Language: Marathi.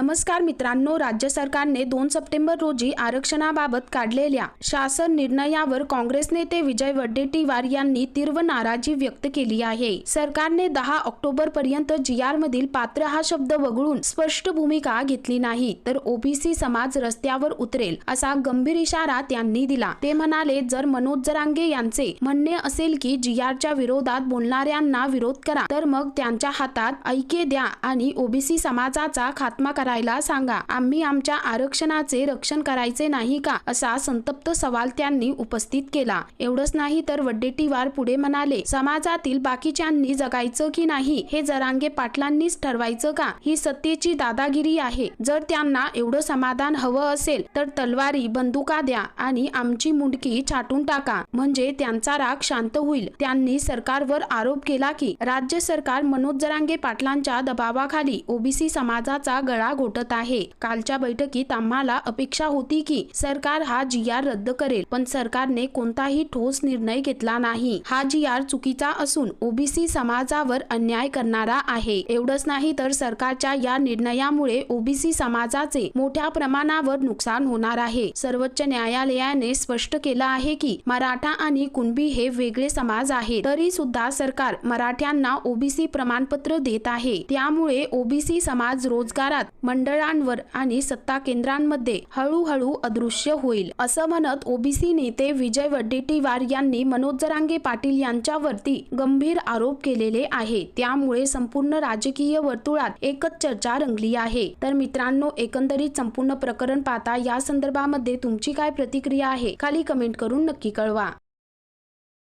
नमस्कार मित्रांनो राज्य सरकारने दोन सप्टेंबर रोजी आरक्षणाबाबत काढलेल्या शासन निर्णयावर काँग्रेस नेते विजय वड्डेटीवार यांनी तीव्र नाराजी व्यक्त केली आहे. सरकारने दहा ऑक्टोबर पर्यंत जी आर मधील पात्र हा शब्द वगळून स्पष्ट भूमिका घेतली नाही तर ओबीसी समाज रस्त्यावर उतरेल असा गंभीर इशारा त्यांनी दिला. ते म्हणाले जर मनोज जरांगे यांचे म्हणणे असेल की जी आरच्या विरोधात बोलणाऱ्यांना विरोध करा तर मग त्यांच्या हातात ऐके द्या आणि ओबीसी समाजाचा खात्मा करा. करायला सांगा. आम्ही आमच्या आरक्षणाचे रक्षण करायचे नाही का? असा संतप्त सवाल त्यांनी उपस्थित केला. एवढंच नाही तर वड्डेटीवार पुढे म्हणाले समाजातील बाकीच्यांनी जगायचं की नाही? हे जरांगे पाटलांनीच ठरवायचं का? ही सत्तेची दादागिरी आहे. जर त्यांना एवढं समाधान हवं असेल तर तलवारी बंदुका द्या आणि आमची मुंडकी छाटून टाका. म्हणजे त्यांचा राग शांत होईल. त्यांनी सरकारवर आरोप केला की राज्य सरकार मनोज जरांगे पाटलांच्या दबावाखाली ओबीसी समाजाचा गळा घोटत आहे कालच्या बैठकीत आम्हाला अपेक्षा होती की सरकार हा जी आर रद्द करेल पण सरकारने कोणताही ठोस निर्णय घेतला नाही हा जी आर चुकीचा असून ओबीसी समाजावर अन्याय करणारा आहे एवढंच नाही तर सरकारच्या या निर्णयामुळे ओबीसी समाजाचे मोठ्या प्रमाणावर नुकसान होणार आहे सर्वोच्च न्यायालयाने स्पष्ट केलं आहे की मराठा आणि कुणबी हे वेगळे समाज आहेत तरी सुद्धा सरकार मराठ्यांना ओबीसी प्रमाणपत्र देत आहे त्यामुळे ओबीसी समाज रोजगारात मंडळांवर आणि सत्ता केंद्रांमध्ये हळूहळू अदृश्य होईल असं म्हणत ओबीसी नेते विजय वडेट्टीवार यांनी मनोज जरांगे पाटील यांच्यावरती गंभीर आरोप केलेले आहे. त्यामुळे संपूर्ण राजकीय वर्तुळात एकच चर्चा रंगली आहे. तर मित्रांनो एकंदरीत संपूर्ण प्रकरण पाहता या संदर्भामध्ये तुमची काय प्रतिक्रिया आहे? खाली कमेंट करून नक्की कळवा.